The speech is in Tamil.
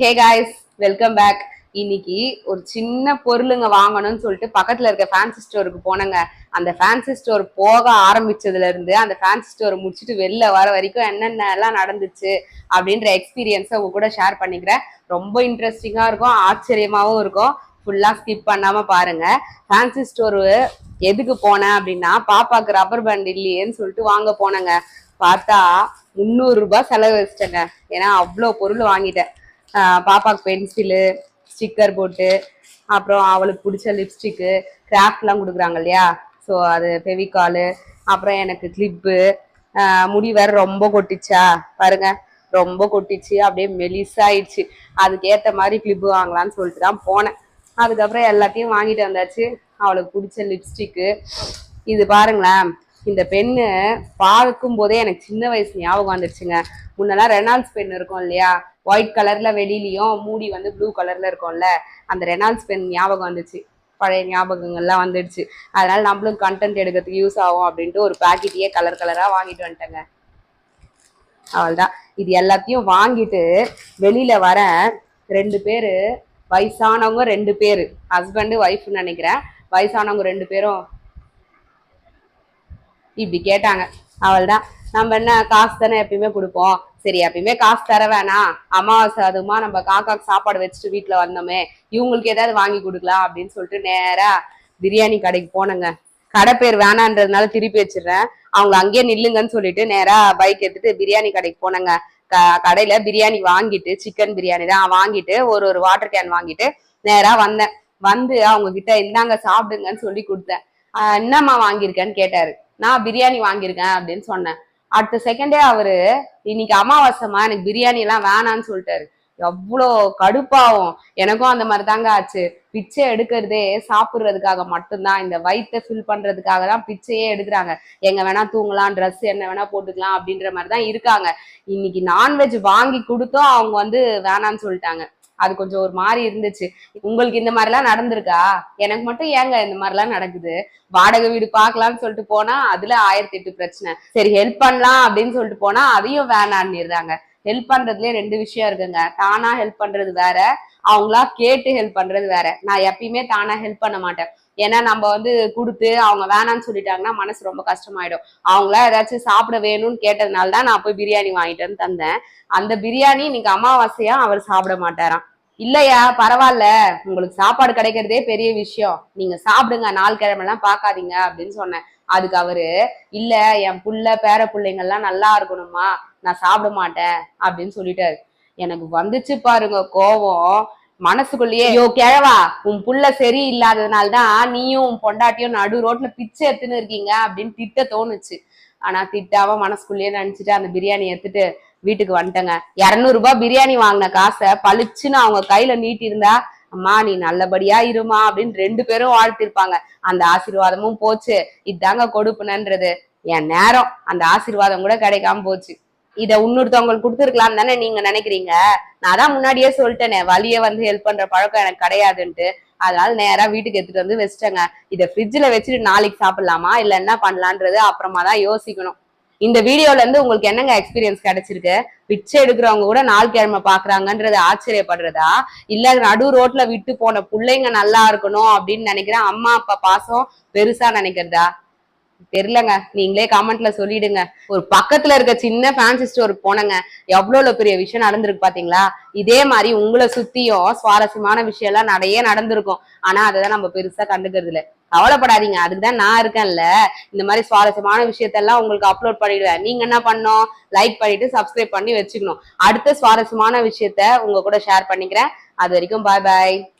ஹே காய்ஸ் வெல்கம் பேக் இன்னைக்கு ஒரு சின்ன பொருளுங்க வாங்கணும்னு சொல்லிட்டு பக்கத்துல இருக்க ஃபேன்சி ஸ்டோருக்கு போனேங்க. அந்த ஃபேன்சி ஸ்டோர் போக ஆரம்பிச்சதுல இருந்து அந்த ஃபேன்சி ஸ்டோர் முடிச்சுட்டு வெளில வர வரைக்கும் என்னென்ன எல்லாம் நடந்துச்சு அப்படின்ற எக்ஸ்பீரியன்ஸை உங்க கூட ஷேர் பண்ணிக்கிறேன். ரொம்ப இன்ட்ரெஸ்டிங்கா இருக்கும் ஆச்சரியமாவும் இருக்கும். ஃபுல்லா ஸ்கிப் பண்ணாம பாருங்க. ஃபேன்சி ஸ்டோர் எதுக்கு போனேன் அப்படின்னா பாப்பாக்கு ரப்பர் பேண்ட் இல்லையேன்னு சொல்லிட்டு வாங்க போனேங்க. பார்த்தா முந்நூறு ரூபாய் செலவு வச்சிட்டேங்க. ஏன்னா அவ்வளோ பொருள் வாங்கிட்டேன். பாப்பாவுக்கு பாப்பாக்கு பென்சிலு ஸ்டிக்கர் போட்டு அப்புறம் அவளுக்கு பிடிச்ச லிப்ஸ்டிக்கு கிராஃப்ட்லாம் கொடுக்குறாங்க இல்லையா? ஸோ அது ஃபெவிகாலு அப்புறம் எனக்கு கிளிப்பு முடி வேற ரொம்ப கொட்டிச்சா? பாருங்க ரொம்ப கொட்டிச்சு அப்படியே மெலிசாயிடுச்சு. அதுக்கேற்ற மாதிரி கிளிப்பு வாங்கலாம்னு சொல்லிட்டு தான் போனேன். அதுக்கப்புறம் எல்லாத்தையும் வாங்கிட்டு வந்தாச்சு. அவளுக்கு பிடிச்ச லிப்ஸ்டிக்கு இது பாருங்களேன் இந்த பெண்ணு பார்க்கும் போதே எனக்கு சின்ன வயசு ஞாபகம் வந்துருச்சுங்க. முன்னெல்லாம் ரெனால்ஸ் பெண் இருக்கும் இல்லையா? ஒயிட் கலர்ல வெளியிலையும் மூடி வந்து ப்ளூ கலர்ல இருக்கும்ல. அந்த ரெனால்ஸ் பென் ஞாபகம் வந்துச்சு பழைய ஞாபகங்கள்லாம் வந்துடுச்சு அதனால நம்மளும் கண்டென்ட் எடுக்கிறதுக்கு யூஸ் ஆகும் அப்படின்ட்டு ஒரு பாக்கெட்டையே கலர் கலராக வாங்கிட்டு வந்துட்டேங்க. அவள்தான் இது எல்லாத்தையும் வாங்கிட்டு வெளியில வர ரெண்டு பேர் வயசானவங்க ரெண்டு பேர். ஹஸ்பண்டு ஒய்ஃப்னு நினைக்கிறேன். வயசானவங்க ரெண்டு பேரும் இப்படி கேட்டாங்க. அவள்தான் நம்ம என்ன காசு தானே எப்பயுமே கொடுப்போம். சரி எப்பயுமே காசு தர வேணாம். அமாவாசை அதுமா நம்ம காக்காக்கு சாப்பாடு வச்சுட்டு வீட்டுல வந்தோமே இவங்களுக்கு ஏதாவது வாங்கி கொடுக்கலாம் அப்படின்னு சொல்லிட்டு நேரா பிரியாணி கடைக்கு போனேங்க. கடை பேர் வேணான்றதுனால திருப்பி வச்சிடுறேன். அவங்க அங்கேயே நில்லுங்கன்னு சொல்லிட்டு நேரா பைக் எடுத்துட்டு பிரியாணி கடைக்கு போனேங்க. க- கடையில பிரியாணி வாங்கிட்டு சிக்கன் பிரியாணி தான் வாங்கிட்டு ஒரு ஒரு வாட்டர் கேன் வாங்கிட்டு நேரா வந்தேன். வந்து அவங்க கிட்ட இந்தாங்க சாப்பிடுங்கன்னு சொல்லி கொடுத்தேன். என்னம்மா வாங்கியிருக்கேன்னு கேட்டாரு. நான் பிரியாணி வாங்கியிருக்கேன் அப்படின்னு சொன்னேன். அடுத்த செகண்டே அவரு இன்னைக்கு அமாவாசைமா எனக்கு பிரியாணி எல்லாம் வேணான்னு சொல்லிட்டாரு. எவ்வளோ கடுப்பாகும் எனக்கும் அந்த மாதிரி தாங்க ஆச்சு. பிச்சை எடுக்கிறதே சாப்பிட்றதுக்காக மட்டும்தான். இந்த வயிற்றை ஃபில் பண்றதுக்காக தான் பிச்சையே எடுக்கிறாங்க. எங்க வேணா தூங்கலாம் ட்ரெஸ் என்ன வேணா போட்டுக்கலாம் அப்படின்ற மாதிரி தான் இருக்காங்க. இன்னைக்கு நான்வெஜ் வாங்கி கொடுத்தோம். அவங்க வந்து வேணான்னு சொல்லிட்டாங்க. அது கொஞ்சம் ஒரு மாதிரி இருந்துச்சு. உங்களுக்கு இந்த மாதிரிலாம் நடந்திருக்கா? எனக்கு மட்டும் ஏங்க இந்த மாதிரிலாம் நடக்குது? வாடகை வீடு பார்க்கலாம்னு சொல்லிட்டு போனா அதுல ஆயிரத்தி எட்டு பிரச்சனை. சரி ஹெல்ப் பண்ணலாம் அப்படின்னு சொல்லிட்டு போனா அதையும் வேணான்னு ஹெல்ப் பண்றதுலயே ரெண்டு விஷயம் இருக்குங்க. தானா ஹெல்ப் பண்றது வேற அவங்களா கேட்டு ஹெல்ப் பண்றது வேற. நான் எப்பயுமே தானா ஹெல்ப் பண்ண மாட்டேன். ஏன்னா நம்ம வந்து கொடுத்து அவங்க வேணாம்னு சொல்லிட்டாங்கன்னா மனசு ரொம்ப கஷ்டமாயிடும். அவங்களா ஏதாச்சும் சாப்பிட வேணும்னு கேட்டதுனால தான் நான் போய் பிரியாணி வாங்கிட்டு வந்து தந்தேன். அந்த பிரியாணி இன்னைக்கு அமாவாசையா அவர் சாப்பிட மாட்டாராம். இல்லையா? பரவாயில்ல. உங்களுக்கு சாப்பாடு கிடைக்கிறதே பெரிய விஷயம். நீங்க சாப்பிடுங்க நாள் கிழமெல்லாம் பார்க்காதீங்க அப்படின்னு சொன்னேன். அதுக்கு அவரு இல்ல என் புள்ள பேர பிள்ளைங்கள்லாம் நல்லா இருக்கணுமா நான் சாப்பிட மாட்டேன் அப்படின்னு சொல்லிட்டாரு. எனக்கு வந்துச்சு பாருங்க கோவம். மனசுக்குள்ளேயே ஐயோ கிழவா உன் புள்ள சரி இல்லாததுனால்தான் நீயும் உன் பொண்டாட்டியும் நடு ரோட்ல பிச்சை எடுத்துன்னு இருக்கீங்க அப்படின்னு திட்ட தோணுச்சு. ஆனா திட்டாம மனசுக்குள்ளேயே நினைச்சிட்டு அந்த பிரியாணி எடுத்துட்டு வீட்டுக்கு வந்துட்டேங்க. இரநூறு ரூபாய் பிரியாணி வாங்கின காசை பளிச்சுன்னு அவங்க கையில நீட்டியிருந்தா அம்மா நீ நல்லபடியா இருமா அப்படின்னு ரெண்டு பேரும் வாழ்த்திருப்பாங்க. அந்த ஆசீர்வாதமும் போச்சு. இதாங்க கொடுப்புனன்றது. என் நேரம். அந்த ஆசீர்வாதம் கூட கிடைக்காம போச்சு. இத இன்னொருத்தவங்களுக்கு கொடுத்துருக்கலாம் தானே நீங்க நினைக்கிறீங்க? நான் தான் முன்னாடியே சொல்லிட்டேனே வலிய வந்து ஹெல்ப் பண்ற பழக்கம் எனக்கு கிடையாதுன்ட்டு. அதனால நேரா வீட்டுக்கு எடுத்துட்டு வந்து வச்சுட்டேங்க. இதை ஃப்ரிட்ஜ்ல வச்சுட்டு நாளைக்கு சாப்பிடலாமா? இல்ல என்ன பண்ணலான்றது அப்புறமா தான் யோசிக்கணும். இந்த வீடியோல இருந்து உங்களுக்கு என்னங்க எக்ஸ்பீரியன்ஸ் கிடைச்சிருக்கு? பிச்சை எடுக்கிறவங்க கூட நாள் கிழமை பாக்குறாங்கன்றது ஆச்சரியப்படுறதா? இல்ல நடு ரோட்ல விட்டு போன பிள்ளைங்க நல்லா இருக்கணும் அப்படின்னு நினைக்கிறேன் அம்மா அப்பா பாசம் பெருசா நினைக்கிறதா? தெரியலங்க. நீங்களே கமெண்ட்ல சொல்லிடுங்க. ஒரு பக்கத்துல இருக்க சின்ன ஃபேன்சி ஸ்டோருக்கு போனங்க. எவ்வளவு பெரிய விஷயம் நடந்திருக்கு பாத்தீங்களா? இதே மாதிரி உங்களை சுத்தியும் சுவாரஸ்யமான விஷயம் எல்லாம் நிறைய நடந்திருக்கும். ஆனா அததான் நம்ம பெருசா கண்டுக்கிறது இல்ல. கவலைப்படாதீங்க. அதுக்கு தான் நான் இருக்கேன்ல. இந்த மாதிரி சுவாரஸ்யமான விஷயத்தெல்லாம் உங்களுக்கு அப்லோட் பண்ணிடுவேன். நீங்க என்ன பண்ணணும்? லைக் பண்ணிட்டு சப்ஸ்கிரைப் பண்ணி வச்சுக்கணும். அடுத்த சுவாரஸ்யமான விஷயத்த உங்க கூட ஷேர் பண்ணிக்கிறேன். அது வரைக்கும் பாய் பாய்